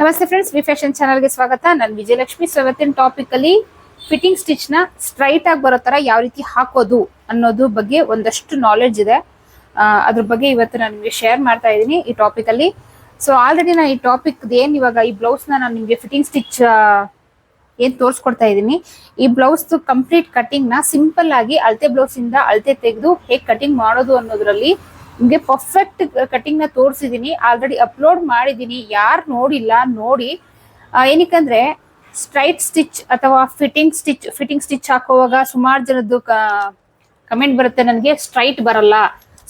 ನಮಸ್ತೆ friends V fashion ಚಾನಲ್ಗೆ ಸ್ವಾಗತ. ನಾನು ವಿಜಯಲಕ್ಷ್ಮಿ. ಸೊ ಇವತ್ತಿನ ಟಾಪಿಕ್ ಅಲ್ಲಿ ಫಿಟ್ಟಿಂಗ್ ಸ್ಟಿಚ್ನ ಸ್ಟ್ರೈಟ್ ಆಗಿ ಬರೋ ತರ ಯಾವ ರೀತಿ ಹಾಕೋದು ಅನ್ನೋದು ಬಗ್ಗೆ ಒಂದಷ್ಟು ನಾಲೆಡ್ಜ್ ಇದೆ. ಅದ್ರ ಬಗ್ಗೆ ಇವತ್ತು ನಾನು ನಿಮಗೆ ಶೇರ್ ಮಾಡ್ತಾ ಇದ್ದೀನಿ ಈ ಟಾಪಿಕ್ ಅಲ್ಲಿ. ಸೊ ಆಲ್ರೆಡಿ ನಾನು ಈ ಟಾಪಿಕ್ ಏನ್ ಇವಾಗ ಈ ಬ್ಲೌಸ್ನ ನಾನು ನಿಮಗೆ ಫಿಟ್ಟಿಂಗ್ ಸ್ಟಿಚ್ ಏನ್ ತೋರಿಸ್ಕೊಡ್ತಾ ಇದ್ದೀನಿ. ಈ ಬ್ಲೌಸ್ ಕಂಪ್ಲೀಟ್ ಕಟಿಂಗ್ನ ಸಿಂಪಲ್ ಆಗಿ ಅಳತೆ ಬ್ಲೌಸ್ ಇಂದ ಅಳತೆ ತೆಗೆದು ಹೇಗೆ ಕಟಿಂಗ್ ಮಾಡೋದು ಅನ್ನೋದ್ರಲ್ಲಿ ನಿಮ್ಗೆ ಪರ್ಫೆಕ್ಟ್ ಕಟಿಂಗ್ನ ತೋರಿಸಿದೀನಿ. ಆಲ್ರೆಡಿ ಅಪ್ಲೋಡ್ ಮಾಡಿದ್ದೀನಿ ಯಾರು ನೋಡಿಲ್ಲ, ನೋಡಿ. ಏನಕ್ಕಂದ್ರೆ ಸ್ಟ್ರೈಟ್ ಸ್ಟಿಚ್ ಅಥವಾ ಫಿಟ್ಟಿಂಗ್ ಸ್ಟಿಚ್ ಫಿಟ್ಟಿಂಗ್ ಸ್ಟಿಚ್ ಹಾಕುವಾಗ ಸುಮಾರು ಜನದ್ದು ಕಮೆಂಟ್ ಬರುತ್ತೆ, ನನಗೆ ಸ್ಟ್ರೈಟ್ ಬರಲ್ಲ.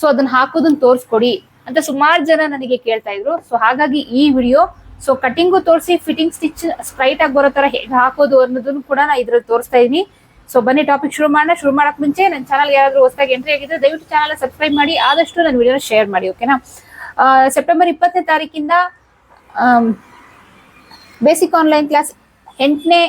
ಸೊ ಅದನ್ನ ಹಾಕೋದನ್ನ ತೋರಿಸ್ಕೊಡಿ. ಅಂತ ಸುಮಾರು ಜನ ನನಗೆ ಕೇಳ್ತಾ ಇದ್ರು. ಸೊ ಹಾಗಾಗಿ ಈ ವಿಡಿಯೋ ಸೊ ಕಟಿಂಗು ತೋರಿಸಿ ಫಿಟ್ಟಿಂಗ್ ಸ್ಟಿಚ್ ಸ್ಟ್ರೈಟ್ ಆಗಿ ಬರೋ ತರ ಹೇಗೆ ಹಾಕೋದು ಅನ್ನೋದನ್ನು ಕೂಡ ನಾನು ಇದ್ರಲ್ಲಿ ತೋರಿಸ್ತಾ ಇದೀನಿ ಸೊ ಬನ್ನಿ ಟಾಪಿಕ್ ಶುರು ಮಾಡೋಣ. ಶುರು ಮಾಡಕ್ ಮುಂಚೆ ನನ್ನ ಚಾನಲ್ ಯಾರಾದರೂ ಹೊಸದಾಗಿ ಎಂಟ್ರಿ ಆಗಿದ್ರೆ ದಯವಿಟ್ಟು ಚಾನಲ್ ಸಬ್ಸ್ಕ್ರೈಬ್ ಮಾಡಿ. ಆದಷ್ಟು ನನ್ನ ವಿಡಿಯೋನ ಶೇರ್ ಮಾಡಿ ಓಕೆನಾ ಸೆಪ್ಟೆಂಬರ್ ಇಪ್ಪತ್ತನೇ ತಾರೀಕಿಂದ ಬೇಸಿಕ್ ಆನ್ಲೈನ್ ಕ್ಲಾಸ್ ಎಂಟನೇ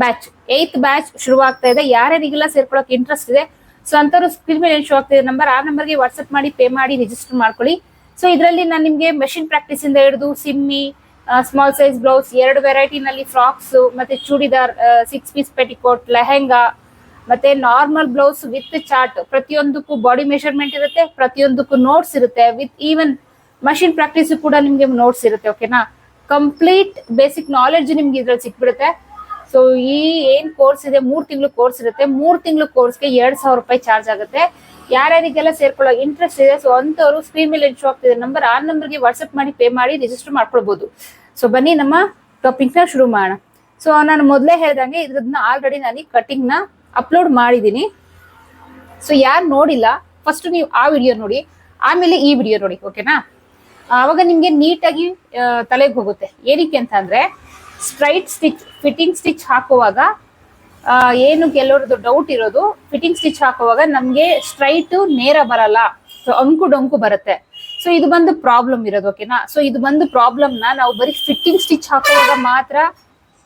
ಬ್ಯಾಚ್ ಏತ್ ಬ್ಯಾಚ್ ಶುರು ಆಗ್ತಾ ಇದೆ. ಯಾರ್ಯಾರಿಗೆಲ್ಲ ಸೇರ್ಕೊಳ್ಳೋಕೆ ಇಂಟ್ರೆಸ್ಟ್ ಇದೆ? ಸೊ ಅಂತವ್ರು ಸ್ಕ್ರೀನ್ ಮೇಲೆ ಶೋ ಆಗ್ತಿದೆ ನಂಬರ್ ಆ ನಂಬರ್ಗೆ ವಾಟ್ಸ್ಆಪ್ ಮಾಡಿ ಪೇ ಮಾಡಿ ರಿಜಿಸ್ಟರ್ ಮಾಡ್ಕೊಳ್ಳಿ. ಸೊ ಇದರಲ್ಲಿ ನಾನು ನಿಮಗೆ ಮೆಷಿನ್ ಪ್ರಾಕ್ಟೀಸ್ ಇಂದ ಹಿಡಿದು ಸಿಮ್ಮಿ ಸ್ಮಾಲ್ ಸೈಜ್ ಬ್ಲೌಸ್ ಎರಡು ವೆರೈಟಿನಲ್ಲಿ ಫ್ರಾಕ್ಸ್ ಮತ್ತೆ churidar six piece petticoat lehenga ಮತ್ತೆ ನಾರ್ಮಲ್ ಬ್ಲೌಸ್ ವಿತ್ ಚಾರ್ಟ್ ಪ್ರತಿಯೊಂದಕ್ಕೂ ಬಾಡಿ ಮೆಷರ್ಮೆಂಟ್ ಇರುತ್ತೆ, ಪ್ರತಿಯೊಂದಕ್ಕೂ ನೋಟ್ಸ್ ಇರುತ್ತೆ. ವಿತ್ ಈವನ್ ಮಷಿನ್ ಪ್ರಾಕ್ಟೀಸ್ ಕೂಡ ನಿಮ್ಗೆ ನೋಟ್ಸ್ ಇರುತ್ತೆ ಓಕೆನಾ ಕಂಪ್ಲೀಟ್ ಬೇಸಿಕ್ ನಾಲೆಡ್ಜ್ ನಿಮ್ಗೆ ಇದ್ರಲ್ಲಿ ಸಿಕ್ಬಿಡುತ್ತೆ. ಸೊ ಈ ಏನ್ ಕೋರ್ಸ್ ಇದೆ? ಮೂರ್ ತಿಂಗಳು ಕೋರ್ಸ್ ಇರುತ್ತೆ. ಮೂರ್ ತಿಂಗಳು ಕೋರ್ಸ್ಗೆ ಎರಡ್ ಸಾವಿರ ರೂಪಾಯಿ ಚಾರ್ಜ್ ಆಗುತ್ತೆ. ಯಾರ್ಯಾರಿಗೆಲ್ಲ ಸೇರ್ಕೊಳ್ಳೋ ಇಂಟ್ರೆಸ್ಟ್ ಇದೆ? ಸೊ ಅಂತವರು ಸ್ಕ್ರೀನ್ ಮೇಲೆ ಶೋ ಆಗ್ತಿದೆ ನಂಬರ್ ಆ ನಂಬರ್ಗೆ ವಾಟ್ಸ್ಆಪ್ ಮಾಡಿ ಪೇ ಮಾಡಿ ರಿಜಿಸ್ಟರ್ ಮಾಡ್ಕೊಳ್ಬಹುದು ಸೊ ಬನ್ನಿ ನಮ್ಮ ಟಾಪಿಕ್ನ ಶುರು ಮಾಡೋಣ. ಸೊ ನಾನು ಮೊದಲೇ ಹೇಳ್ದಂಗೆ ಇದ್ರದ್ನ ಆಲ್ರೆಡಿ ನಾನು ಕಟಿಂಗ್ನ ಅಪ್ಲೋಡ್ ಮಾಡಿದೀನಿ. ಸೊ ಯಾರು ನೋಡಿಲ್ಲ ಫಸ್ಟ್ ನೀವು ಆ ವಿಡಿಯೋ ನೋಡಿ, ಆಮೇಲೆ ಈ ವಿಡಿಯೋ ನೋಡಿ ಓಕೆನಾ ಆವಾಗ ನಿಮ್ಗೆ ನೀಟಾಗಿ ತಲೆಗೆ ಹೋಗುತ್ತೆ. ಏನಕ್ಕೆ ಅಂತ ಅಂದ್ರೆ ಸ್ಟ್ರೈಟ್ ಸ್ಟಿಚ್, ಫಿಟ್ಟಿಂಗ್ ಸ್ಟಿಚ್ ಹಾಕುವಾಗ ಏನು ಕೆಲವ್ರದ್ದು ಡೌಟ್ ಇರೋದು, ಫಿಟ್ಟಿಂಗ್ ಸ್ಟಿಚ್ ಹಾಕುವಾಗ ನಮಗೆ ಸ್ಟ್ರೈಟ್ ನೇರ ಬರಲ್ಲ. ಸೊ ಅಂಕು ಡೊಂಕು ಬರುತ್ತೆ. ಸೊ ಇದು ಬಂದು ಪ್ರಾಬ್ಲಮ್ ಇರೋದು ಓಕೆನಾ ಸೊ ಇದು ಬಂದು ಪ್ರಾಬ್ಲಮ್ನ ನಾವು ಬರೀ ಫಿಟ್ಟಿಂಗ್ ಸ್ಟಿಚ್ ಹಾಕುವಾಗ ಮಾತ್ರ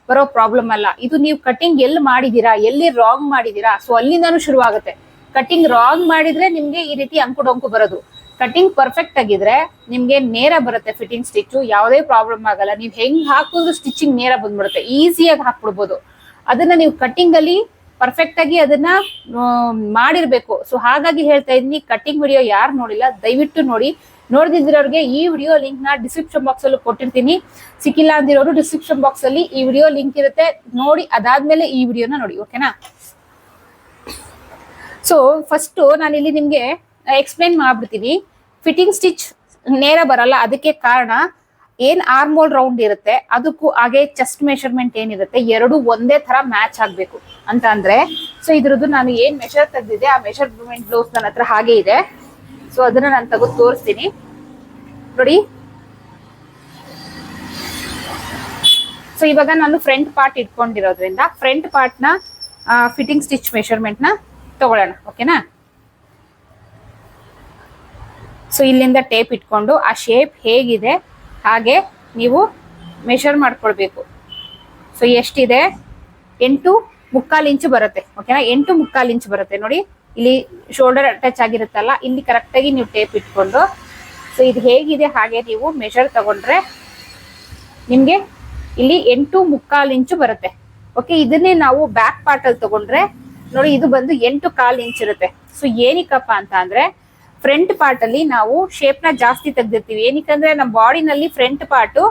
ಬರೋ ಪ್ರಾಬ್ಲಮ್ ಅಲ್ಲ. ಇದು ನೀವು ಕಟಿಂಗ್ ಎಲ್ಲಿ ಮಾಡಿದೀರಾ, ಎಲ್ಲಿ ರಾಂಗ್ ಮಾಡಿದೀರಾ? ಸೊ ಅಲ್ಲಿಂದಾನು ಶುರುವಾಗುತ್ತೆ. ಕಟಿಂಗ್ ರಾಂಗ್ ಮಾಡಿದ್ರೆ ನಿಮ್ಗೆ ಈ ರೀತಿ ಅಂಕು ಡೊಂಕು ಬರೋದು. ಕಟಿಂಗ್ ಪರ್ಫೆಕ್ಟ್ ಆಗಿದ್ರೆ ನಿಮ್ಗೆ ನೇರ ಬರುತ್ತೆ ಫಿಟ್ಟಿಂಗ್ ಸ್ಟಿಚ್ ಯಾವುದೇ ಪ್ರಾಬ್ಲಮ್ ಆಗಲ್ಲ. ನೀವು ಹೆಂಗ್ ಹಾಕಿದ್ರು ಸ್ಟಿಚಿಂಗ್ ನೇರ ಬಂದ್ಬಿಡುತ್ತೆ. ಈಸಿಯಾಗಿ ಹಾಕ್ಬಿಡ್ಬೋದು. ಅದನ್ನ ನೀವು ಕಟಿಂಗ್ ಅಲ್ಲಿ ಪರ್ಫೆಕ್ಟ್ ಆಗಿ ಅದನ್ನ ಮಾಡಿರ್ಬೇಕು. ಸೊ ಹಾಗಾಗಿ ಹೇಳ್ತಾ ಇದ್ದೀನಿ ಕಟಿಂಗ್ ವಿಡಿಯೋ ಯಾರು ನೋಡಿಲ್ಲ, ದಯವಿಟ್ಟು ನೋಡಿ. ನೋಡ್ದಿದ್ರವ್ರಿಗೆ ಈ ವಿಡಿಯೋ ಲಿಂಕ್ನ ಡಿಸ್ಕ್ರಿಪ್ಷನ್ ಬಾಕ್ಸ್ ಅಲ್ಲಿ ಕೊಟ್ಟಿರ್ತೀನಿ. ಸಿಕ್ಕಿಲ್ಲ ಅಂದಿರೋರು ಡಿಸ್ಕ್ರಿಪ್ಷನ್ ಬಾಕ್ಸ್ ಅಲ್ಲಿ ಈ ವಿಡಿಯೋ ಲಿಂಕ್ ಇರುತ್ತೆ. ನೋಡಿ, ಅದಾದ್ಮೇಲೆ ಈ ವಿಡಿಯೋನ ನೋಡಿ ಓಕೆನಾ ಸೊ ಫಸ್ಟ್ ನಾನು ಇಲ್ಲಿ ನಿಮ್ಗೆ ಎಕ್ಸ್ಪ್ಲೈನ್ ಮಾಡ್ಬಿಡ್ತೀನಿ ಫಿಟ್ಟಿಂಗ್ ಸ್ಟಿಚ್ ನೇರ ಬರಲ್ಲ, ಅದಕ್ಕೆ ಕಾರಣ ಏನ್ ಆರ್ಮೋಲ್ ರೌಂಡ್ ಇರುತ್ತೆ, ಅದಕ್ಕೂ ಹಾಗೆ ಚೆಸ್ಟ್ ಮೆಷರ್ಮೆಂಟ್ ಏನಿರುತ್ತೆ, ಎರಡು ಒಂದೇ ತರ ಮ್ಯಾಚ್ ಆಗ್ಬೇಕು ಅಂತ ಅಂದ್ರೆ ಸೊ ಇದ್ರದ್ದು ನಾನು ಏನ್ ಮೆಷರ್ ತೆಗ್ದಿದೆ ಆ ಮೆಷರ್ಮೆಂಟ್ ಬ್ಲೌಸ್ ನನ್ನ ಹತ್ರ ಹಾಗೆ ಇದೆ. ಸೊ ಅದನ್ನ ನಾನು ತಗೋ ತೋರಿಸ್ತೀನಿ. ನೋಡಿ. ಸೊ ಇವಾಗ ನಾನು ಫ್ರಂಟ್ ಪಾರ್ಟ್ ಇಟ್ಕೊಂಡಿರೋದ್ರಿಂದ ಫ್ರಂಟ್ ಪಾರ್ಟ್ನ ಫಿಟ್ಟಿಂಗ್ ಸ್ಟಿಚ್ ಮೆಷರ್ಮೆಂಟ್ನ ತಗೊಳ್ಳೋಣ ಓಕೆನಾ ಸೊ ಇಲ್ಲಿಂದ ಟೇಪ್ ಇಟ್ಕೊಂಡು ಆ ಶೇಪ್ ಹೇಗಿದೆ, ಹಾಗೆ ನೀವು ಮೆಷರ್ ಮಾಡ್ಕೊಳ್ಬೇಕು. ಸೊ ಎಷ್ಟಿದೆ? ಎಂಟು ಮುಕ್ಕಾಲು ಇಂಚು ಬರುತ್ತೆ ಓಕೆನಾ ಎಂಟು ಮುಕ್ಕಾಲು ಇಂಚು ಬರುತ್ತೆ. ನೋಡಿ, ಇಲ್ಲಿ ಶೋಲ್ಡರ್ ಅಟ್ಯಾಚ್ ಆಗಿರುತ್ತಲ್ಲ, ಇಲ್ಲಿ ಕರೆಕ್ಟಾಗಿ ನೀವು ಟೇಪ್ ಇಟ್ಕೊಂಡು ಸೊ ಇದು ಹೇಗಿದೆ, ಹಾಗೆ ನೀವು ಮೆಷರ್ ತಗೊಂಡ್ರೆ ನಿಮಗೆ ಇಲ್ಲಿ ಎಂಟು ಮುಕ್ಕಾಲು ಇಂಚು ಬರುತ್ತೆ. ಓಕೆ ಇದನ್ನೇ ನಾವು ಬ್ಯಾಕ್ ಪಾರ್ಟ್ ಅಲ್ಲಿ ತಗೊಂಡ್ರೆ, ನೋಡಿ, ಇದು ಬಂದು ಎಂಟು ಕಾಲು ಇಂಚ್ ಇರುತ್ತೆ. ಸೊ ಏನಕ್ಕಪ್ಪ ಅಂತ ಅಂದ್ರೆ ಫ್ರಂಟ್ ಪಾರ್ಟ್ ಅಲ್ಲಿ ನಾವು ಶೇಪ್ನ ಜಾಸ್ತಿ ತೆಗ್ದಿರ್ತೀವಿ. ಏನಕ್ಕಂದ್ರೆ ನಮ್ಮ ಬಾಡಿನಲ್ಲಿ ಫ್ರಂಟ್ ಪಾರ್ಟ್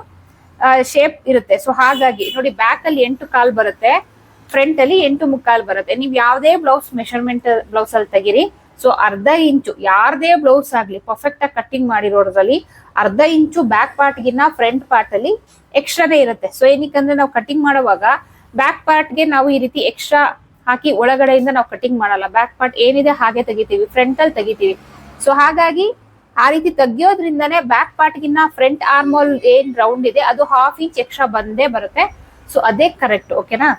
ಶೇಪ್ ಇರುತ್ತೆ. ಸೊ ಹಾಗಾಗಿ ನೋಡಿ ಬ್ಯಾಕ್ ಅಲ್ಲಿ ಎಂಟು ಕಾಲ್ ಬರುತ್ತೆ. ಫ್ರಂಟ್ ಅಲ್ಲಿ ಎಂಟು ಮುಕ್ಕಾಲ್ ಬರುತ್ತೆ. ನೀವು ಯಾವುದೇ ಬ್ಲೌಸ್ ಮೆಷರ್ಮೆಂಟ್ ಬ್ಲೌಸ್ ಅಲ್ಲಿ ತೆಗಿರಿ. ಸೊ ಅರ್ಧ ಇಂಚು, ಯಾರದೇ ಬ್ಲೌಸ್ ಆಗ್ಲಿ ಪರ್ಫೆಕ್ಟ್ ಆಗಿ ಕಟ್ಟಿಂಗ್ ಮಾಡಿರೋದ್ರಲ್ಲಿ ಅರ್ಧ ಇಂಚು ಬ್ಯಾಕ್ ಪಾರ್ಟ್ ಗಿನ್ನ ಫ್ರಂಟ್ ಪಾರ್ಟ್ ಅಲ್ಲಿ ಎಕ್ಸ್ಟ್ರಾನೇ ಇರುತ್ತೆ. ಸೊ ಏನಕ್ಕಂದ್ರೆ ನಾವು ಕಟಿಂಗ್ ಮಾಡುವಾಗ ಬ್ಯಾಕ್ ಪಾರ್ಟ್ಗೆ ನಾವು ಈ ರೀತಿ ಎಕ್ಸ್ಟ್ರಾ ಹಾಕಿ ಒಳಗಡೆಯಿಂದ ನಾವು ಕಟಿಂಗ್ ಮಾಡಲ್ಲ. ಬ್ಯಾಕ್ ಪಾರ್ಟ್ ಏನಿದೆ ಹಾಗೆ ತೆಗಿತೀವಿ. ಫ್ರಂಟ್ ಅಲ್ಲಿ ತೆಗಿತೀವಿ. ಸೊ ಹಾಗಾಗಿ ಆ ರೀತಿ ತೆಗಿಯೋದ್ರಿಂದನೇ ಬ್ಯಾಕ್ ಪಾರ್ಟ್ಗಿನ್ನ ಫ್ರಂಟ್ ಆರ್ಮೋಲ್ ಏನ್ ರೌಂಡ್ ಇದೆ, ಅದು ಹಾಫ್ ಇಂಚ್ ಎಕ್ಸ್ಟ್ರಾ ಬಂದೇ ಬರುತ್ತೆ. ಸೊ ಅದೇ ಕರೆಕ್ಟ್ ಓಕೆನಾ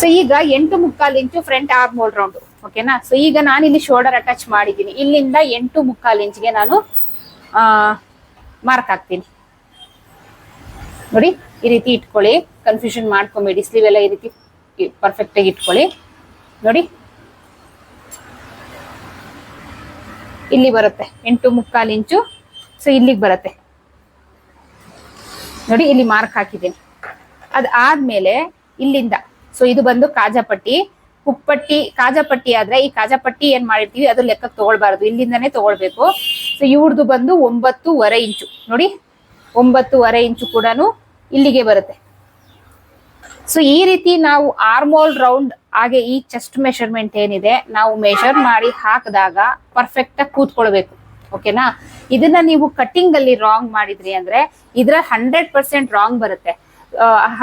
ಸೊ ಈಗ ಎಂಟು ಮುಕ್ಕಾಲು ಇಂಚು ಫ್ರಂಟ್ ಆರ್ಮೋಲ್ ರೌಂಡ್ ಓಕೆನಾ ಸೊ ಈಗ ನಾನು ಇಲ್ಲಿ ಶೋಲ್ಡರ್ ಅಟ್ಯಾಚ್ ಮಾಡಿದ್ದೀನಿ. ಇಲ್ಲಿಂದ ಎಂಟು ಮುಕ್ಕಾಲು ಇಂಚ್ಗೆ ನಾನು ಮಾರ್ಕ್ ಹಾಕ್ತೀನಿ. ನೋಡಿ, ಈ ರೀತಿ ಇಟ್ಕೊಳ್ಳಿ. ಕನ್ಫ್ಯೂಷನ್ ಮಾಡ್ಕೊಬೇಡಿ. ಸ್ಲೀವ್ ಎಲ್ಲ ಈ ರೀತಿ ಪರ್ಫೆಕ್ಟ್ ಆಗಿ ಇಟ್ಕೊಳ್ಳಿ. ನೋಡಿ ಇಲ್ಲಿ ಬರುತ್ತೆ. ಎಂಟು ಮುಕ್ಕಾಲು ಇಂಚು. ಸೊ ಇಲ್ಲಿಗೆ ಬರುತ್ತೆ. ನೋಡಿ, ಇಲ್ಲಿ ಮಾರ್ಕ್ ಹಾಕಿದ್ದೀನಿ. ಅದ್ ಆದ್ಮೇಲೆ ಇಲ್ಲಿಂದ. ಸೊ ಇದು ಬಂದು ಕಾಜಾಪಟ್ಟಿ. ಕುಪ್ಪಟ್ಟಿ ಕಾಜಾಪಟ್ಟಿ ಆದ್ರೆ ಈ ಕಾಜಾಪಟ್ಟಿ ಏನ್ ಮಾಡಿರ್ತೀವಿ ಅದು ಲೆಕ್ಕ ತಗೊಳ್ಬಾರ್ದು. ಇಲ್ಲಿಂದಾನೇ ತಗೊಳ್ಬೇಕು. ಸೊ ಇವ್ರದ್ದು ಬಂದು ಒಂಬತ್ತೂವರೆ ಇಂಚು. ನೋಡಿ, ಒಂಬತ್ತೂವರೆ ಇಂಚು ಕೂಡ ಇಲ್ಲಿಗೆ ಬರುತ್ತೆ. ಸೊ ಈ ರೀತಿ ನಾವು ಆರ್ಮೋಲ್ ರೌಂಡ್ ಹಾಗೆ ಈ ಚೆಸ್ಟ್ ಮೆಷರ್ಮೆಂಟ್ ಏನಿದೆ, ನಾವು ಮೆಷರ್ ಮಾಡಿ ಹಾಕಿದಾಗ ಪರ್ಫೆಕ್ಟ್ ಆಗಿ ಕೂತ್ಕೊಳ್ಬೇಕು. ಓಕೆನಾ ಇದನ್ನ ನೀವು ಕಟಿಂಗ್ ಅಲ್ಲಿ ರಾಂಗ್ ಮಾಡಿದ್ರಿ ಅಂದ್ರೆ ಇದ್ರ ಹಂಡ್ರೆಡ್ ಪರ್ಸೆಂಟ್ ರಾಂಗ್ ಬರುತ್ತೆ.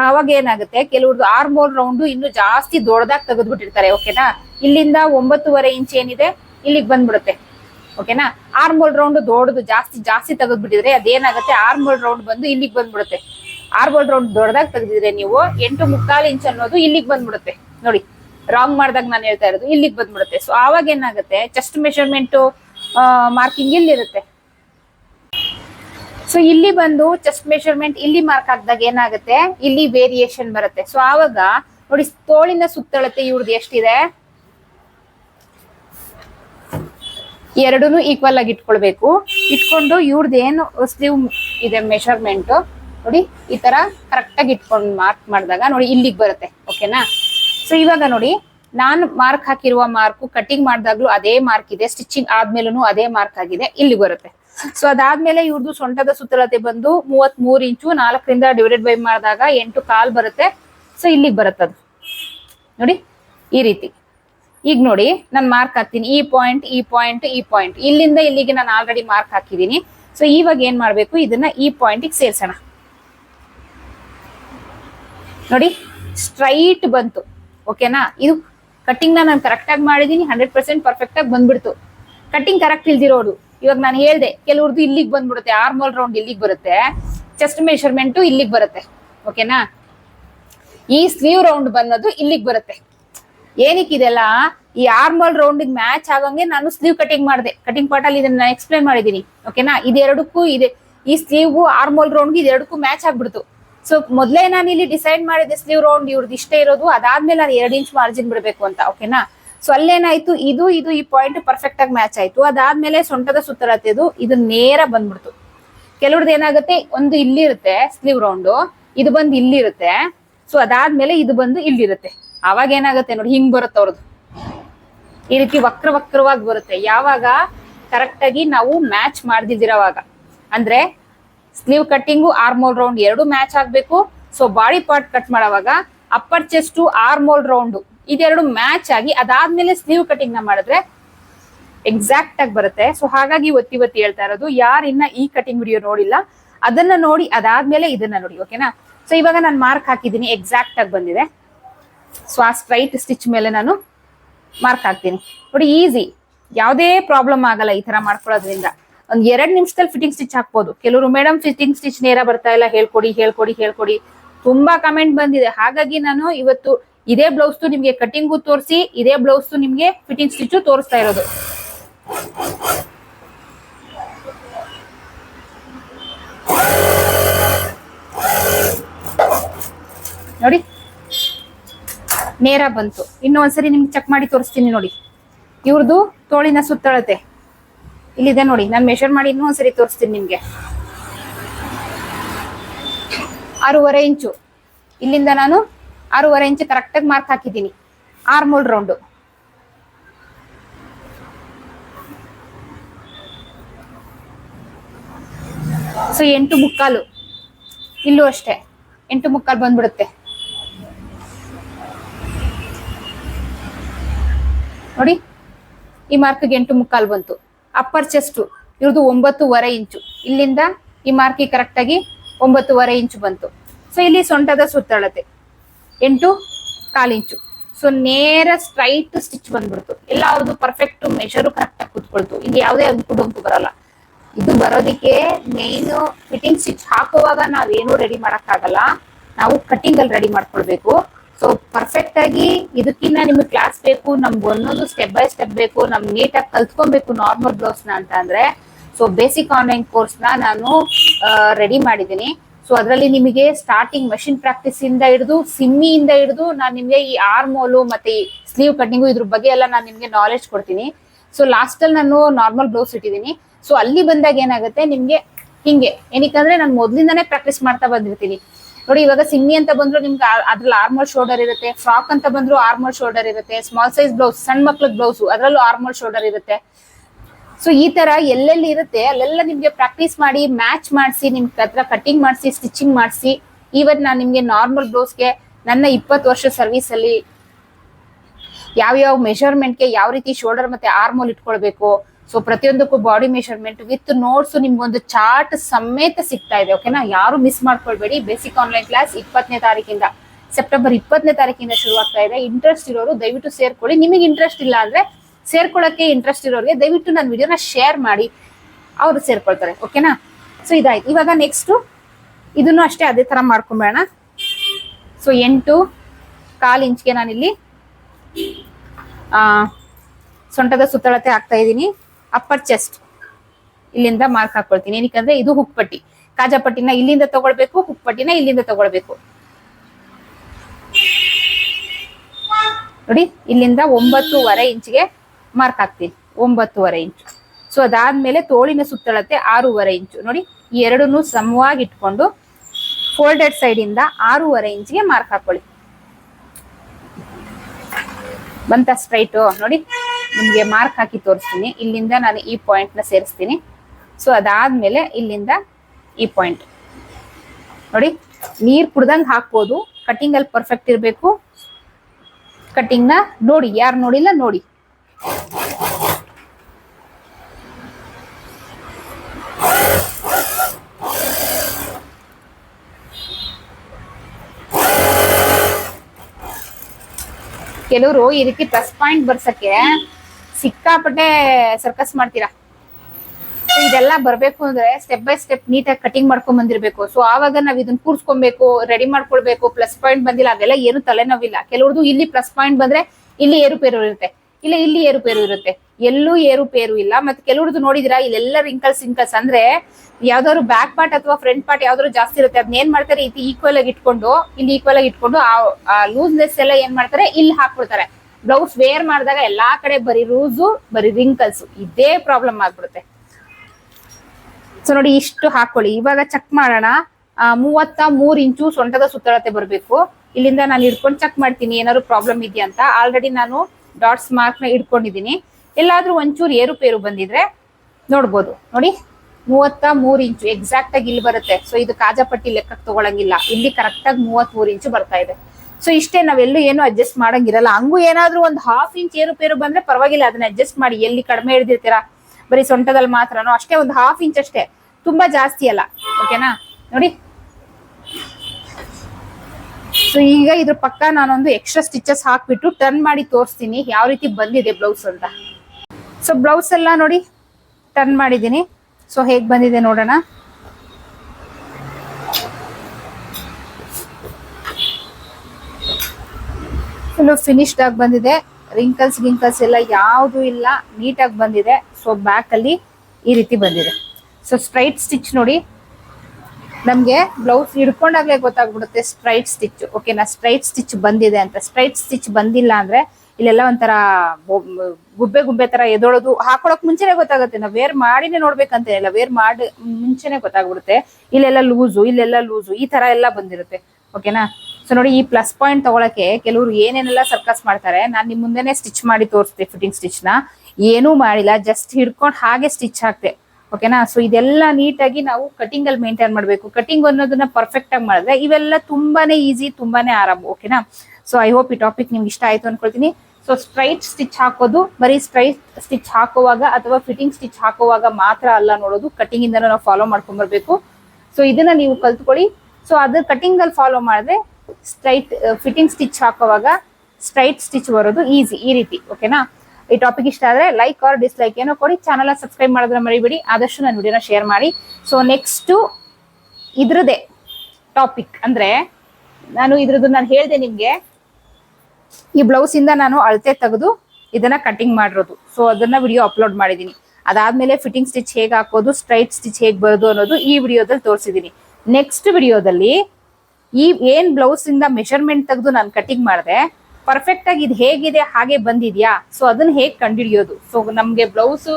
ಅವಾಗ ಏನಾಗುತ್ತೆ? ಕೆಲವ್ರದ್ದು ಆರ್ಮೋಲ್ ರೌಂಡ್ ಇನ್ನು ಜಾಸ್ತಿ ದೊಡ್ಡದಾಗಿ ತೆಗೆದ್ಬಿಟ್ಟಿರ್ತಾರೆ. ಓಕೆನಾ ಇಲ್ಲಿಂದ ಒಂಬತ್ತುವರೆ ಇಂಚ್ ಏನಿದೆ, ಇಲ್ಲಿಗೆ ಬಂದ್ಬಿಡುತ್ತೆ. ಓಕೆನಾ ಆರ್ಮೋಲ್ ರೌಂಡ್ ದೊಡ್ಡದು ಜಾಸ್ತಿ ಜಾಸ್ತಿ ತೆಗೆದ್ಬಿಟ್ಟಿದ್ರೆ ಅದೇನಾಗುತ್ತೆ? ಆರ್ಮೋಲ್ ರೌಂಡ್ ಬಂದು ಇಲ್ಲಿಗೆ ಬಂದ್ಬಿಡುತ್ತೆ. ಆರ್ಮೋಲ್ ರೌಂಡ್ ದೊಡ್ಡದಾಗಿ ತೆಗೆದಿದ್ರೆ ನೀವು ಎಂಟು ಮುಕ್ಕಾಲು ಇಂಚ್ ಅನ್ನೋದು ಇಲ್ಲಿಗೆ ಬಂದ್ಬಿಡುತ್ತೆ. ನೋಡಿ. ರಾಂಗ್ ಮಾಡಿದಾಗ ನಾನು ಹೇಳ್ತಾ ಇರೋದು, ಇಲ್ಲಿಗೆ ಬಂದ್ಬಿಡುತ್ತೆ. ಸೊ ಆವಾಗ ಏನಾಗುತ್ತೆ? ಚೆಸ್ಟ್ ಮೆಷರ್ಮೆಂಟ್ ಮಾರ್ಕಿಂಗ್ ಇಲ್ಲಿರುತ್ತೆ. ಸೊ ಇಲ್ಲಿ ಬಂದು ಚೆಸ್ಟ್ ಮೆಷರ್ಮೆಂಟ್ ಇಲ್ಲಿ ಮಾರ್ಕ್ ಹಾಕಿದಾಗ ಏನಾಗುತ್ತೆ? ಇಲ್ಲಿ ವೇರಿಯೇಷನ್ ಬರುತ್ತೆ. ಸೊ ಆವಾಗ ನೋಡಿ, ತೋಳಿನ ಸುತ್ತಳತೆ ಇವ್ರದ್ದು ಎಷ್ಟಿದೆ? ಎರಡೂನು ಈಕ್ವಲ್ ಆಗಿ ಇಟ್ಕೊಳ್ಬೇಕು. ಇಟ್ಕೊಂಡು ಇವ್ರದ್ದು ಏನು ಸ್ಲೀವ್ ಇದೆ ಮೆಷರ್ಮೆಂಟ್ ನೋಡಿ, ಈ ತರ ಕರೆಕ್ಟಾಗಿ ಇಟ್ಕೊಂಡು ಮಾರ್ಕ್ ಮಾಡಿದಾಗ, ನೋಡಿ, ಇಲ್ಲಿಗೆ ಬರುತ್ತೆ. ಓಕೆನಾ ಸೊ ಇವಾಗ ನೋಡಿ, ನಾನು ಮಾರ್ಕ್ ಹಾಕಿರುವ ಮಾರ್ಕು ಕಟಿಂಗ್ ಮಾಡಿದಾಗ್ಲೂ ಅದೇ ಮಾರ್ಕ್ ಇದೆ ಸ್ಟಿಚಿಂಗ್ ಆದ್ಮೇಲೂ ಅದೇ ಮಾರ್ಕ್ ಆಗಿದೆ, ಇಲ್ಲಿ ಬರುತ್ತೆ. ಸೊ ಅದಾದ್ಮೇಲೆ ಇವ್ರದ್ದು ಸೊಂಟದ ಸುತ್ತಳತೆ ಬಂದು ಮೂವತ್ ಮೂರ್ ಇಂಚು ನಾಲ್ಕರಿಂದ ಡಿವೈಡೆಡ್ ಬೈ ಮಾಡಿದಾಗ ಎಂಟು ಕಾಲ್ ಬರುತ್ತೆ. ಸೊ ಇಲ್ಲಿಗೆ ಬರುತ್ತೆ ಅದು. ನೋಡಿ, ಈ ರೀತಿ. ಈಗ ನೋಡಿ, ನಾನು ಮಾರ್ಕ್ ಹಾಕ್ತೀನಿ. ಈ ಪಾಯಿಂಟ್ ಈ ಪಾಯಿಂಟ್ ಈ ಪಾಯಿಂಟ್ ಇಲ್ಲಿಂದ ಇಲ್ಲಿಗೆ ನಾನು ಆಲ್ರೆಡಿ ಮಾರ್ಕ್ ಹಾಕಿದ್ದೀನಿ. ಸೊ ಇವಾಗ ಏನ್ ಮಾಡ್ಬೇಕು? ಇದನ್ನ ಈ ಪಾಯಿಂಟಿಗೆ ಸೇರ್ಸೋಣ. ನೋಡಿ ಸ್ಟ್ರೈಟ್ ಬಂತು. ಓಕೆನಾ? ಇದು ಕಟಿಂಗ್ ನಾನು ಕರೆಕ್ಟ್ ಆಗಿ ಮಾಡಿದೀನಿ ಹಂಡ್ರೆಡ್ ಪರ್ಸೆಂಟ್ ಪರ್ಫೆಕ್ಟ್ ಆಗಿ ಬಂದ್ಬಿಡ್ತು. ಕಟ್ಟಿಂಗ್ ಕರೆಕ್ಟ್ ಇಲ್ದಿರೋರು, ಇವಾಗ ನಾನು ಹೇಳ್ದೆ ಕೆಲವ್ರದ್ದು ಇಲ್ಲಿಗೆ ಬಂದ್ಬಿಡುತ್ತೆ ಆರ್ಮೋಲ್ ರೌಂಡ್ ಇಲ್ಲಿಗೆ ಬರುತ್ತೆ ಚೆಸ್ಟ್ ಮೆಷರ್ಮೆಂಟು ಇಲ್ಲಿಗೆ ಬರುತ್ತೆ, ಓಕೆನಾ? ಈ ಸ್ಲೀವ್ ರೌಂಡ್ ಬಂದದ್ದು ಇಲ್ಲಿಗೆ ಬರುತ್ತೆ. ಏನಕ್ಕೆ ಇದೆಲ್ಲ? ಈ ಆರ್ಮಲ್ ರೌಂಡ್ ಮ್ಯಾಚ್ ಆಗಂಗೆ ನಾನು ಸ್ಲೀವ್ ಕಟಿಂಗ್ ಮಾಡಿದೆ. ಕಟಿಂಗ್ ಪಾರ್ಟ್ ಅಲ್ಲಿ ಇದನ್ನ ಎಕ್ಸ್ಪ್ಲೈನ್ ಮಾಡಿದೀನಿ, ಓಕೆನಾ? ಇದೆರಡಕ್ಕೂ ಇದೆ, ಈ ಸ್ಲೀವ್ ಆರ್ಮೋಲ್ ರೌಂಡ್ ಇದೆರಡಕ್ಕೂ ಮ್ಯಾಚ್ ಆಗ್ಬಿಡ್ತು. ಸೊ ಮೊದಲೇ ನಾನು ಇಲ್ಲಿ ಡಿಸೈಡ್ ಮಾಡಿದ್ದೆ ಸ್ಲೀವ್ ರೌಂಡ್ ಇವ್ರದ್ದು ಇಷ್ಟೇ ಇರೋದು. ಅದಾದ್ಮೇಲೆ ನಾನು ಎರಡು ಇಂಚ್ ಮಾರ್ಜಿನ್ ಬಿಡಬೇಕು ಅಂತ ಓಕೆನಾ ಸೊ ಅಲ್ಲೇನಾಯ್ತು? ಇದು ಇದು ಈ ಪಾಯಿಂಟ್ ಪರ್ಫೆಕ್ಟ್ ಆಗಿ ಮ್ಯಾಚ್ ಆಯ್ತು. ಅದಾದ್ಮೇಲೆ ಸೊಂಟದ ಸುತ್ತಲತ್ತೆ ಇದು ನೇರ ಬಂದ್ಬಿಡ್ತು. ಕೆಲವ್ರದ್ದು ಏನಾಗುತ್ತೆ? ಒಂದು ಇಲ್ಲಿರುತ್ತೆ ಸ್ಲೀವ್ ರೌಂಡು ಇದು ಬಂದು ಇಲ್ಲಿರುತ್ತೆ. ಸೊ ಅದಾದ್ಮೇಲೆ ಇದು ಬಂದು ಇಲ್ಲಿರುತ್ತೆ. ಅವಾಗ ಏನಾಗುತ್ತೆ ನೋಡಿ, ಹಿಂಗ್ ಬರುತ್ತೆ ಅವ್ರದ್ದು ಈ ರೀತಿ ವಕ್ರ ವಕ್ರವಾಗಿ ಬರುತ್ತೆ. ಯಾವಾಗ? ಕರೆಕ್ಟ್ ಆಗಿ ನಾವು ಮ್ಯಾಚ್ ಮಾಡ್ದಿಲ್ದಿರೋವಾಗ ಅಂದ್ರೆ ಸ್ಲೀವ್ ಕಟ್ಟಿಂಗು ಆರ್ಮೋಲ್ ರೌಂಡ್ ಎರಡು ಮ್ಯಾಚ್ ಆಗಬೇಕು. ಸೊ ಬಾಡಿ ಪಾರ್ಟ್ ಕಟ್ ಮಾಡೋವಾಗ ಅಪ್ಪರ್ ಚೆಸ್ಟ್ ಆರ್ಮೋಲ್ ರೌಂಡ್ ಇದೆರಡು ಮ್ಯಾಚ್ ಆಗಿ ಅದಾದ್ಮೇಲೆ ಸ್ಲೀವ್ ಕಟಿಂಗ್ನ ಮಾಡಿದ್ರೆ ಎಕ್ಸಾಕ್ಟ್ ಆಗಿ ಬರುತ್ತೆ. ಸೊ ಹಾಗಾಗಿ ಒತ್ತಿ ಒತ್ತಿ ಹೇಳ್ತಾ ಇರೋದು, ಯಾರು ಇನ್ನ ಈ ಕಟಿಂಗ್ ವಿಡಿಯೋ ನೋಡಿಲ್ಲ, ಅದನ್ನ ನೋಡಿ ಅದಾದ್ಮೇಲೆ ಇದನ್ನ ನೋಡಿ ಓಕೆನಾ ಸೊ ಇವಾಗ ನಾನು ಮಾರ್ಕ್ ಹಾಕಿದ್ದೀನಿ ಎಕ್ಸಾಕ್ಟ್ ಆಗಿ ಬಂದಿದೆ. ಸೊ ಆ ಸ್ಟ್ರೈಟ್ ಸ್ಟಿಚ್ ಮೇಲೆ ನಾನು ಮಾರ್ಕ್ ಹಾಕ್ತೀನಿ. ನೋಡಿ ಈಸಿ ಯಾವುದೇ ಪ್ರಾಬ್ಲಮ್ ಆಗಲ್ಲ ಈ ತರ ಮಾಡ್ಕೊಳ್ಳೋದ್ರಿಂದ. ಒಂದ್ ಎರಡ್ ನಿಮಿಷದಲ್ಲಿ ಫಿಟ್ಟಿಂಗ್ ಸ್ಟಿಚ್ ಹಾಕ್ಬೋದು. ಕೆಲವರು ಮೇಡಮ್ ಫಿಟ್ಟಿಂಗ್ ಸ್ಟಿಚ್ ನೇರ ಬರ್ತಾ ಇಲ್ಲ, ಹೇಳ್ಕೊಡಿ ಹೇಳ್ಕೊಡಿ ಹೇಳ್ಕೊಡಿ. ತುಂಬಾ ಕಮೆಂಟ್ ಬಂದಿದೆ. ಹಾಗಾಗಿ ನಾನು ಇವತ್ತು ಇದೇ ಬ್ಲೌಸ್ ನಿಮ್ಗೆ ಕಟಿಂಗು ತೋರಿಸಿ, ಇದೇ ಬ್ಲೌಸ್ ನಿಮ್ಗೆ ಫಿಟ್ಟಿಂಗ್ ಸ್ಟಿಚ್ ತೋರಿಸ್ತಾ ಇರೋದು. ನೋಡಿ. ನೇರ ಬಂತು. ಇನ್ನೊಂದ್ಸರಿ ನಿಮ್ಗೆ ಚೆಕ್ ಮಾಡಿ ತೋರಿಸ್ತೀನಿ ನೋಡಿ. ಇವ್ರದ್ದು ತೋಳಿನ ಸುತ್ತಳತೆ. ಇಲ್ಲಿದೆ ನೋಡಿ, ನಾನು ಮೆಷರ್ ಮಾಡಿ ಇನ್ನೂ ಒಂದ್ಸರಿ ತೋರಿಸ್ತೀನಿ ನಿಮ್ಗೆ. ಆರೂವರೆ ಇಂಚು. ಇಲ್ಲಿಂದ ನಾನು ಆರೂವರೆ ಇಂಚು ಕರೆಕ್ಟಾಗಿ ಮಾರ್ಕ್ ಹಾಕಿದ್ದೀನಿ. ಆರ್ಮೋಲ್ ರೌಂಡು ಸೊ ಎಂಟು ಮುಕ್ಕಾಲು. ಇಲ್ಲೂ ಅಷ್ಟೇ. ಎಂಟು ಮುಕ್ಕಾಲು ಬಂದ್ಬಿಡುತ್ತೆ. ನೋಡಿ, ಈ ಮಾರ್ಕ್ಗೆ ಎಂಟು ಮುಕ್ಕಾಲು ಬಂತು. ಅಪ್ಪರ್ ಚೆಸ್ಟ್ ಇವ್ರದ್ದು ಒಂಬತ್ತೂವರೆ ಇಂಚು. ಇಲ್ಲಿಂದ ಈ ಮಾರ್ಕಿಗೆ ಕರೆಕ್ಟ್ ಆಗಿ ಒಂಬತ್ತುವರೆ ಇಂಚು ಬಂತು. ಸೊ ಇಲ್ಲಿ ಸೊಂಟದ ಸುತ್ತಳತೆ. ಎಂಟು ಕಾಲು ಇಂಚು. ಸೊ ನೇರ ಸ್ಟ್ರೈಟ್ ಸ್ಟಿಚ್ ಬಂದ್ಬಿಡ್ತು. ಎಲ್ಲ ಅವ್ರದ್ದು ಪರ್ಫೆಕ್ಟ್ ಮೆಷರು ಕರೆಕ್ಟ್ ಆಗಿ ಕೂತ್ಕೊಳ್ತು. ಇಲ್ಲಿ ಯಾವುದೇ ಡೊಂಕು ಬರಲ್ಲ. ಇದು ಬರೋದಿಕ್ಕೆ ಮೇನ್ ಫಿಟ್ಟಿಂಗ್ ಸ್ಟಿಚ್ ಹಾಕುವಾಗ ನಾವೇನು ರೆಡಿ ಮಾಡೋಕ್ಕಾಗಲ್ಲ. ನಾವು ಕಟಿಂಗ್ ಅಲ್ಲಿ ರೆಡಿ ಮಾಡ್ಕೊಳ್ಬೇಕು. ಸೊ ಪರ್ಫೆಕ್ಟ್ ಆಗಿ ಇದಕ್ಕಿಂತ ನಿಮಗೆ ಕ್ಲಾಸ್ ಬೇಕು, ನಮ್ಗೆ ಒಂದೊಂದು ಸ್ಟೆಪ್ ಬೈ ಸ್ಟೆಪ್ ಬೇಕು, ನಮ್ಗೆ ನೀಟಾಗಿ ಕಲ್ತ್ಕೊಬೇಕು ನಾರ್ಮಲ್ ಬ್ಲೌಸ್ನ ಅಂತ ಅಂದ್ರೆ. ಸೊ ಬೇಸಿಕ್ ಆನ್ಲೈನ್ ಕೋರ್ಸ್ನ ನಾನು ರೆಡಿ ಮಾಡಿದ್ದೀನಿ. ಸೊ ಅದರಲ್ಲಿ ನಿಮಗೆ ಸ್ಟಾರ್ಟಿಂಗ್ ಮಷಿನ್ ಪ್ರಾಕ್ಟೀಸ್ ಇಂದ ಹಿಡಿದು ಸಿಮ್ಮಿಯಿಂದ ಹಿಡಿದು ನಾನು ನಿಮಗೆ ಈ ಆರ್ಮೋಲು ಮತ್ತೆ ಈ ಸ್ಲೀವ್ ಕಟ್ಟಿಂಗು ಇದ್ರ ಬಗ್ಗೆ ಎಲ್ಲ ನಾನು ನಿಮಗೆ ನಾಲೆಜ್ ಕೊಡ್ತೀನಿ. ಸೊ ಲಾಸ್ಟಲ್ಲಿ ನಾನು ನಾರ್ಮಲ್ ಬ್ಲೌಸ್ ಇಟ್ಟಿದ್ದೀನಿ. ಸೊ ಅಲ್ಲಿ ಬಂದಾಗ ಏನಾಗುತ್ತೆ, ನಿಮಗೆ ಹಿಂಗೆ, ಏನಕ್ಕಂದ್ರೆ ನಾನು ಮೊದಲಿಂದಾನೇ ಪ್ರಾಕ್ಟೀಸ್ ಮಾಡ್ತಾ ಬಂದಿರ್ತೀನಿ. ನೋಡಿ, ಇವಾಗ ಸಿಮ್ಮಿ ಅಂತ ಬಂದ್ರು ನಿಮ್ಗೆ ಅದ್ರಲ್ಲಿ ಆರ್ಮಲ್ ಶೋಲ್ಡರ್ ಇರುತ್ತೆ ಫ್ರಾಕ್ ಅಂತ ಬಂದ್ರು ಆರ್ಮಲ್ ಶೋಲ್ಡರ್ ಇರುತ್ತೆ ಸ್ಮಾಲ್ ಸೈಜ್ ಬ್ಲೌಸ್ ಸಣ್ಣ ಮಕ್ಳದ್ ಬ್ಲೌಸ್ ಅದ್ರಲ್ಲೂ ಆರ್ಮಲ್ ಶೋಲ್ಡರ್ ಇರುತ್ತೆ. ಸೊ ಈ ತರ ಎಲ್ಲೆಲ್ಲಿ ಇರುತ್ತೆ, ಅಲ್ಲೆಲ್ಲ ನಿಮ್ಗೆ ಪ್ರಾಕ್ಟೀಸ್ ಮಾಡಿ ಮ್ಯಾಚ್ ಮಾಡಿಸಿ, ನಿಮ್ ಹತ್ರ ಕಟಿಂಗ್ ಮಾಡಿಸಿ ಸ್ಟಿಚಿಂಗ್ ಮಾಡಿಸಿ ಈವನ್ ನಾನು ನಿಮ್ಗೆ ನಾರ್ಮಲ್ ಬ್ಲೌಸ್ಗೆ ನನ್ನ ಇಪ್ಪತ್ತು ವರ್ಷ ಸರ್ವಿಸ್ ಅಲ್ಲಿ ಯಾವ್ಯಾವ ಮೆಷರ್ಮೆಂಟ್ಗೆ ಯಾವ ರೀತಿ ಶೋಲ್ಡರ್ ಮತ್ತೆ ಆರ್ಮೋಲ್ ಇಟ್ಕೊಳ್ಬೇಕು ಸೊ ಪ್ರತಿಯೊಂದಕ್ಕೂ ಬಾಡಿ ಮೆಷರ್ಮೆಂಟ್ ವಿತ್ ನೋಟ್ಸ್ ನಿಮ್ಗೊಂದು ಚಾರ್ಟ್ ಸಮೇತ ಸಿಗ್ತಾ ಇದೆ ಓಕೆನಾ ಯಾರು ಮಿಸ್ ಮಾಡ್ಕೊಳ್ಬೇಡಿ. ಬೇಸಿಕ್ ಆನ್ಲೈನ್ ಕ್ಲಾಸ್ ಇಪ್ಪತ್ತನೇ ತಾರೀಕಿಂದ ಸೆಪ್ಟೆಂಬರ್ ಇಪ್ಪತ್ತನೇ ತಾರೀಕಿಂದ ಶುರುವಾಗ್ತಾ ಇದೆ. ಇಂಟ್ರೆಸ್ಟ್ ಇರೋರು ದಯವಿಟ್ಟು ಸೇರ್ಕೊಳ್ಳಿ. ನಿಮಗೆ ಇಂಟ್ರೆಸ್ಟ್ ಇಲ್ಲ ಅಂದ್ರೆ ಸೇರ್ಕೊಳ್ಳೋಕೆ ಇಂಟ್ರೆಸ್ಟ್ ಇರೋರಿಗೆ ದಯವಿಟ್ಟು ನನ್ನ ವಿಡಿಯೋನ ಶೇರ್ ಮಾಡಿ. ಅವರು ಸೇರ್ಕೊಳ್ತಾರೆ ಓಕೆನಾ ಸೊ ಇದಾಯ್ತು. ಇವಾಗ ನೆಕ್ಸ್ಟ್ ಇದನ್ನು ಅಷ್ಟೇ ಅದೇ ತರ ಮಾಡ್ಕೊಂಬೇಡ ಸೊ ಎಂಟು, ಕಾಲು ಇಂಚ್ಗೆ ನಾನಿಲ್ಲಿ ಸೊಂಟದ ಸುತ್ತಳತೆ ಹಾಕ್ತಾ ಇದ್ದೀನಿ. ಅಪ್ಪರ್ ಚೆಸ್ಟ್ ಇಲ್ಲಿಂದ ಮಾರ್ಕ್ ಹಾಕೊಳ್ತೀನಿ. ಏನಕ್ಕೆ ಇದು ಹುಕ್ಪಟ್ಟಿ ಕಾಜಾಪಟ್ಟಿನ ಕಾಜಾ ಪಟ್ಟಿನ ಇಲ್ಲಿಂದ ತಗೊಳ್ಬೇಕು ಹುಕ್ಪಟ್ಟಿನ ಇಲ್ಲಿಂದ ತಗೊಳ್ಬೇಕು. ನೋಡಿ, ಇಲ್ಲಿಂದ ಒಂಬತ್ತೂವರೆ ಇಂಚ್ಗೆ ಮಾರ್ಕ್ ಹಾಕ್ತೀನಿ. ಒಂಬತ್ತೂವರೆ ಇಂಚ್. ಸೊ ಅದಾದ್ಮೇಲೆ ತೋಳಿನ ಸುತ್ತಳತೆ ಆರೂವರೆ ಇಂಚು. ನೋಡಿ, ಈ ಎರಡನ್ನೂ ಸಮವಾಗಿ ಇಟ್ಕೊಂಡು ಫೋಲ್ಡೆಡ್ ಸೈಡ್ ಇಂದ ಆರೂವರೆ ಇಂಚ್ಗೆ ಮಾರ್ಕ್ ಹಾಕೊಳ್ಳಿ. ಬಂತ ಸ್ಟ್ರೈಟು ನೋಡಿ ನಿಮ್ಗೆ ಮಾರ್ಕ್ ಹಾಕಿ ತೋರಿಸ್ತೀನಿ. ಇಲ್ಲಿಂದ ನಾನು ಈ ಪಾಯಿಂಟ್ನ ಸೇರಿಸ್ತೀನಿ. ಸೊ ಅದಾದ್ಮೇಲೆ ಇಲ್ಲಿಂದ ಈ ಪಾಯಿಂಟ್ ನೋಡಿ, ನೀರ್ ಕುಡ್ದಂಗ್ ಹಾಕ್ಬೋದು. ಕಟಿಂಗ್ ಅಲ್ಲಿ ಪರ್ಫೆಕ್ಟ್ ಇರಬೇಕು. ನ ನೋಡಿ, ಯಾರು ನೋಡಿಲ್ಲ ನೋಡಿ. ಕೆಲವರು ಇದಕ್ಕೆ ಪ್ಲಸ್ ಪಾಯಿಂಟ್ ಬರ್ಸಕ್ಕೆ ಸಿಕ್ಕಾಪಟ್ಟೆ ಸರ್ಕಸ್ ಮಾಡ್ತೀರಾ? ಇದೆಲ್ಲ ಬರ್ಬೇಕು ಅಂದ್ರೆ ಸ್ಟೆಪ್ ಬೈ ಸ್ಟೆಪ್ ನೀಟಾಗಿ ಕಟಿಂಗ್ ಮಾಡ್ಕೊಂಡ್ ಬಂದಿರ್ಬೇಕು. ಸೊ ಆವಾಗ ನಾವ್ ಇದನ್ನ ಕೂರ್ಸ್ಕೊಬೇಕು ರೆಡಿ ಮಾಡ್ಕೊಳ್ಬೇಕು ಪ್ಲಸ್ ಪಾಯಿಂಟ್ ಬಂದಿಲ್ಲ ಅವೆಲ್ಲ ಏನು ತಲೆನೋವಿಲ್ಲ. ಕೆಲವ್ರದ್ದು ಇಲ್ಲಿ ಪ್ಲಸ್ ಪಾಯಿಂಟ್ ಬಂದ್ರೆ ಇಲ್ಲಿ ಏರುಪೇರು ಇರುತ್ತೆ. ಇಲ್ಲ ಇಲ್ಲಿ ಏರುಪೇರು ಇರುತ್ತೆ. ಎಲ್ಲೂ ಏರುಪೇರು ಇಲ್ಲ. ಮತ್ತೆ ಕೆಲವ್ರದ್ದು ನೋಡಿದಿರಾ, ಇಲ್ಲೆಲ್ಲ ರಿಂಕಲ್ಸ್ ರಿಂಕಲ್ಸ್ ಅಂದ್ರೆ ಯಾವ್ದಾದ್ರು ಬ್ಯಾಕ್ ಪಾರ್ಟ್ ಅಥವಾ ಫ್ರಂಟ್ ಪಾರ್ಟ್ ಯಾವ್ದಾದ್ರು ಜಾಸ್ತಿ ಇರುತ್ತೆ. ಅದನ್ನ ಏನ್ ಮಾಡ್ತಾರೆ ಇದು ಈಕ್ವಲ್ ಆಗಿ ಇಟ್ಕೊಂಡು, ಇಲ್ಲಿ ಈಕ್ವಲ್ ಆಗಿ ಇಟ್ಕೊಂಡು ಆ ಲೂಸ್ನೆಸ್ ಎಲ್ಲ ಏನ್ ಮಾಡ್ತಾರೆ, ಇಲ್ಲಿ ಹಾಕ್ಬಿಡ್ತಾರೆ. ಬ್ಲೌಸ್ ವೇರ್ ಮಾಡಿದಾಗ ಎಲ್ಲಾ ಕಡೆ ಬರೀ ರೂಸು, ಬರೀ ರಿಂಕಲ್ಸ್ ಇದೇ ಪ್ರಾಬ್ಲಮ್ ಆಗ್ಬಿಡುತ್ತೆ. ಸೊ ನೋಡಿ ಇಷ್ಟು ಹಾಕೊಳ್ಳಿ. ಇವಾಗ ಚೆಕ್ ಮಾಡೋಣ. ಮೂವತ್ತ ಮೂರ್ ಇಂಚು ಸೊಂಟದ ಸುತ್ತಳತೆ ಬರಬೇಕು. ಇಲ್ಲಿಂದ ನಾನು ಇಡ್ಕೊಂಡು ಚೆಕ್ ಮಾಡ್ತೀನಿ, ಏನಾದ್ರು ಪ್ರಾಬ್ಲಮ್ ಇದೆಯಾ ಅಂತ. ಆಲ್ರೆಡಿ ನಾನು ಡಾಟ್ಸ್ ಮಾರ್ಕ್ನ ಇಟ್ಕೊಂಡಿದ್ದೀನಿ ಎಲ್ಲಾದ್ರೂ ಒಂಚೂರು ಏರುಪೇರು ಬಂದಿದ್ರೆ ನೋಡ್ಬೋದು. ನೋಡಿ, ಮೂವತ್ತ ಮೂರ್ ಇಂಚು. ಎಕ್ಸಾಕ್ಟ್ ಆಗಿ ಇಲ್ಲಿ ಬರುತ್ತೆ. ಸೊ ಇದು ಕಾಜಾಪಟ್ಟಿ ಲೆಕ್ಕಕ್ಕೆ ತಗೊಳಂಗಿಲ್ಲ. ಇಲ್ಲಿ ಕರೆಕ್ಟ್ ಆಗಿ ಮೂವತ್ತ್ ಮೂರ್ ಇಂಚು ಬರ್ತಾ ಇದೆ. ಸೊ ಇಷ್ಟೇ ನಾವೆಲ್ಲೂ ಏನು ಅಡ್ಜಸ್ಟ್ ಮಾಡಂಗಿರಲ್ಲ. ಹಂಗೂ ಏನಾದ್ರೂ ಒಂದು ಹಾಫ್ ಇಂಚ್ ಏರುಪೇರು ಬಂದ್ರೆ ಪರವಾಗಿಲ್ಲ, ಅದನ್ನ ಅಡ್ಜಸ್ಟ್ ಮಾಡಿ. ಎಲ್ಲಿ ಕಡಿಮೆ ಹಿಡಿದಿರ್ತೀರಾ? ಬರೀ ಸೊಂಟದಲ್ಲಿ ಮಾತ್ರನೋ? ಅಷ್ಟೇ ಒಂದು ಹಾಫ್ ಇಂಚ್ ಅಷ್ಟೇ. ತುಂಬಾ ಜಾಸ್ತಿ ಅಲ್ಲ. ಓಕೆನಾ ನೋಡಿ. ಸೊ ಈಗ ಇದ್ರ ಪಕ್ಕ ನಾನೊಂದು ಎಕ್ಸ್ಟ್ರಾ ಸ್ಟಿಚಸ್ ಹಾಕ್ಬಿಟ್ಟು ಟರ್ನ್ ಮಾಡಿ ತೋರಿಸ್ತೀನಿ. ಯಾವ ರೀತಿ ಬಂದಿದೆ ಬ್ಲೌಸ್ ಅಂತ. ಸೊ ಬ್ಲೌಸ್ ಎಲ್ಲ ನೋಡಿ ಟರ್ನ್ ಮಾಡಿದ್ದೀನಿ. ಸೊ ಹೇಗ್ ಬಂದಿದೆ ನೋಡೋಣ. ಫುಲ್ಲು ಫಿನಿಶ್ಡ್ ಆಗಿ ಬಂದಿದೆ. ರಿಂಕಲ್ಸ್ ಗಿಂಕಲ್ಸ್ ಎಲ್ಲ ಯಾವುದು ಇಲ್ಲ. ನೀಟಾಗಿ ಬಂದಿದೆ. ಸೊ ಬ್ಯಾಕ್ ಅಲ್ಲಿ ಈ ರೀತಿ ಬಂದಿದೆ. ಸೊ ಸ್ಟ್ರೈಟ್ ಸ್ಟಿಚ್ ನೋಡಿ. ನಮ್ಗೆ ಬ್ಲೌಸ್ ಹಿಡ್ಕೊಂಡಾಗ್ಲೇ ಗೊತ್ತಾಗ್ಬಿಡುತ್ತೆ ಸ್ಟ್ರೈಟ್ ಸ್ಟಿಚ್ ಓಕೆನಾ ಸ್ಟ್ರೈಟ್ ಸ್ಟಿಚ್ ಬಂದಿದೆ ಅಂತ. ಸ್ಟ್ರೈಟ್ ಸ್ಟಿಚ್ ಬಂದಿಲ್ಲ ಅಂದ್ರೆ ಇಲ್ಲೆಲ್ಲ ಒಂಥರ ಗುಬ್ಬೆ ಗುಬ್ಬೆ ತರ ಎದೊಳದು ಹಾಕೊಳಕ್ ಮುಂಚೆನೆ ಗೊತ್ತಾಗುತ್ತೆ. ನಾವು ವೇರ್ ಮಾಡಿನೇ ನೋಡ್ಬೇಕಂತ ಇಲ್ಲ ವೇರ್ ಮಾಡಿ ಮುಂಚೆನೆ ಗೊತ್ತಾಗ್ಬಿಡುತ್ತೆ. ಇಲ್ಲೆಲ್ಲ ಲೂಸು ಇಲ್ಲೆಲ್ಲ ಲೂಸು ಈ ತರ ಎಲ್ಲ ಬಂದಿರುತ್ತೆ. ಓಕೆನಾ ಸೊ ನೋಡಿ, ಈ ಪ್ಲಸ್ ಪಾಯಿಂಟ್ ತಗೊಳಕ್ಕೆ ಕೆಲವರು ಏನೇನೆಲ್ಲ ಸರ್ಕಸ್ ಮಾಡ್ತಾರೆ, ನಾನು ನಿಮ್ ಮುಂದೆನೆ ಸ್ಟಿಚ್ ಮಾಡಿ ತೋರಿಸ್ತೆ ಫಿಟ್ಟಿಂಗ್ ಸ್ಟಿಚ್ನ. ಏನೂ ಮಾಡಿಲ್ಲ ಜಸ್ಟ್ ಹಿಡ್ಕೊಂಡು ಹಾಗೆ ಸ್ಟಿಚ್ ಹಾಕ್ತೆ. ಓಕೆನಾ ಸೊ ಇದೆಲ್ಲ ನೀಟಾಗಿ ನಾವು ಕಟಿಂಗ್ ಅಲ್ಲಿ ಮೇಂಟೈನ್ ಮಾಡಬೇಕು. ಕಟಿಂಗ್ ಅನ್ನೋದನ್ನ ಪರ್ಫೆಕ್ಟ್ ಆಗಿ ಮಾಡಿದ್ರೆ ಇವೆಲ್ಲ ತುಂಬಾನೇ ಈಸಿ ತುಂಬಾನೇ ಆರಾಮ್. ಓಕೆನಾ ಸೊ ಐ ಹೋಪ್ ಈ ಟಾಪಿಕ್ ನಿಮ್ಗೆ ಇಷ್ಟ ಆಯ್ತು ಅನ್ಕೊಳ್ತೀನಿ. ಸೊ ಸ್ಟ್ರೈಟ್ ಸ್ಟಿಚ್ ಹಾಕೋದು, ಬರೀ ಸ್ಟ್ರೈಟ್ ಸ್ಟಿಚ್ ಹಾಕುವಾಗ ಅಥವಾ ಫಿಟ್ಟಿಂಗ್ ಸ್ಟಿಚ್ ಹಾಕುವಾಗ ಮಾತ್ರ ಅಲ್ಲ ನೋಡೋದು. ಕಟಿಂಗ್ ಇಂದ ನಾವು ಫಾಲೋ ಮಾಡ್ಕೊಂಡ್ ಬರ್ಬೇಕು. ಸೊ ಇದನ್ನ ನೀವು ಕಲ್ತ್ಕೊಳ್ಳಿ. ಸೊ ಅದ್ರ ಕಟಿಂಗ್ ಅಲ್ಲಿ ಫಾಲೋ ಮಾಡಿದ್ರೆ ಸ್ಟ್ರೈಟ್ ಫಿಟ್ಟಿಂಗ್ ಸ್ಟಿಚ್ ಹಾಕುವಾಗ ಸ್ಟ್ರೈಟ್ ಸ್ಟಿಚ್ ಬರೋದು ಈಸಿ ಈ ರೀತಿ ಓಕೆನಾ ಈ ಟಾಪಿಕ್ ಇಷ್ಟ ಆದರೆ ಲೈಕ್ ಆರ್ ಡಿಸ್ಲೈಕ್ ಏನೋ ಕೊಡಿ ಚಾನಲ್ ಸಬ್ಸ್ಕ್ರೈಬ್ ಮಾಡೋದನ್ನ ಮರಿಬೇಡಿ, ಆದಷ್ಟು ನನ್ನ ವಿಡಿಯೋನ ಶೇರ್ ಮಾಡಿ. ಸೊ ನೆಕ್ಸ್ಟ್ ಇದ್ರದೇ ಟಾಪಿಕ್ ಅಂದ್ರೆ ನಾನು ಇದ್ರದ್ದು ನಾನು ಹೇಳ್ದೆ ನಿಮ್ಗೆ, ಈ ಬ್ಲೌಸ್ ಇಂದ ನಾನು ಅಳತೆ ತೆಗೆದು ಇದನ್ನ ಕಟಿಂಗ್ ಮಾಡಿರೋದು. ಸೊ ಅದನ್ನ ವಿಡಿಯೋ ಅಪ್ಲೋಡ್ ಮಾಡಿದೀನಿ. ಅದಾದ್ಮೇಲೆ ಫಿಟ್ಟಿಂಗ್ ಸ್ಟಿಚ್ ಹೇಗೆ ಹಾಕೋದು ಸ್ಟ್ರೈಟ್ ಸ್ಟಿಚ್ ಹೇಗೆ ಬರೋದು ಅನ್ನೋದು ಈ ವಿಡಿಯೋದಲ್ಲಿ ತೋರಿಸಿದೀನಿ. ನೆಕ್ಸ್ಟ್ ವಿಡಿಯೋದಲ್ಲಿ ಈ ಏನ್ ಬ್ಲೌಸ್ ಇಂದ ಮೆಷರ್ಮೆಂಟ್ ತೆಗೆದು ನಾನು ಕಟಿಂಗ್ ಮಾಡಿದೆ ಪರ್ಫೆಕ್ಟ್ ಆಗಿ ಇದು ಹೇಗಿದೆ, ಹಾಗೆ ಬಂದಿದ್ಯಾ? ಸೊ ಅದನ್ನ ಹೇಗೆ ಕಂಡಿಡಿಯೋದು? ಸೊ ನಮ್ಗೆ ಬ್ಲೌಸ್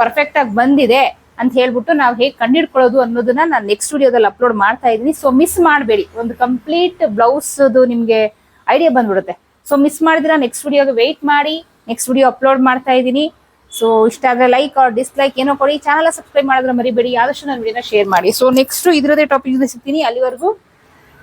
ಪರ್ಫೆಕ್ಟ್ ಆಗಿ ಬಂದಿದೆ ಅಂತ ಹೇಳ್ಬಿಟ್ಟು ನಾವು ಹೇಗೆ ಕಂಡಿಡ್ಕೊಳ್ಳೋದು ಅನ್ನೋದನ್ನ ನಾನು ನೆಕ್ಸ್ಟ್ ವಿಡಿಯೋದಲ್ಲಿ ಅಪ್ಲೋಡ್ ಮಾಡ್ತಾ ಇದ್ದೀನಿ. ಸೊ ಮಿಸ್ ಮಾಡಬೇಡಿ. ಒಂದು ಕಂಪ್ಲೀಟ್ ಬ್ಲೌಸ್ದು ನಿಮ್ಗೆ ಐಡಿಯಾ ಬಂದ್ಬಿಡುತ್ತೆ. ಸೊ ಮಿಸ್ ಮಾಡಿದ್ರೆ ನೆಕ್ಸ್ಟ್ ವಿಡಿಯೋಗೆ ವೆಯ್ಟ್ ಮಾಡಿ ನೆಕ್ಸ್ಟ್ ವಿಡಿಯೋ ಅಪ್ಲೋಡ್ ಮಾಡ್ತಾ ಇದ್ದೀನಿ. ಸೊ ಇಷ್ಟ ಆದ್ರೆ ಲೈಕ್ ಆರ್ ಡಿಸ್ಲೈಕ್ ಏನೋ ಕೊಡಿ. ಚಾನಲ್ ಸಬ್ಸ್ಕ್ರೈಬ್ ಮಾಡಿದ್ರೆ ಮರಿಬೇಡಿ. ಆದಷ್ಟು ನನ್ನ ವಿಡಿಯೋನ ಶೇರ್ ಮಾಡಿ. ಸೊ ನೆಕ್ಸ್ಟ್ ಇದ್ರದೇ ಟಾಪಿಕ್ ಸಿಗ್ತೀನಿ. ಅಲ್ಲಿವರೆಗೂ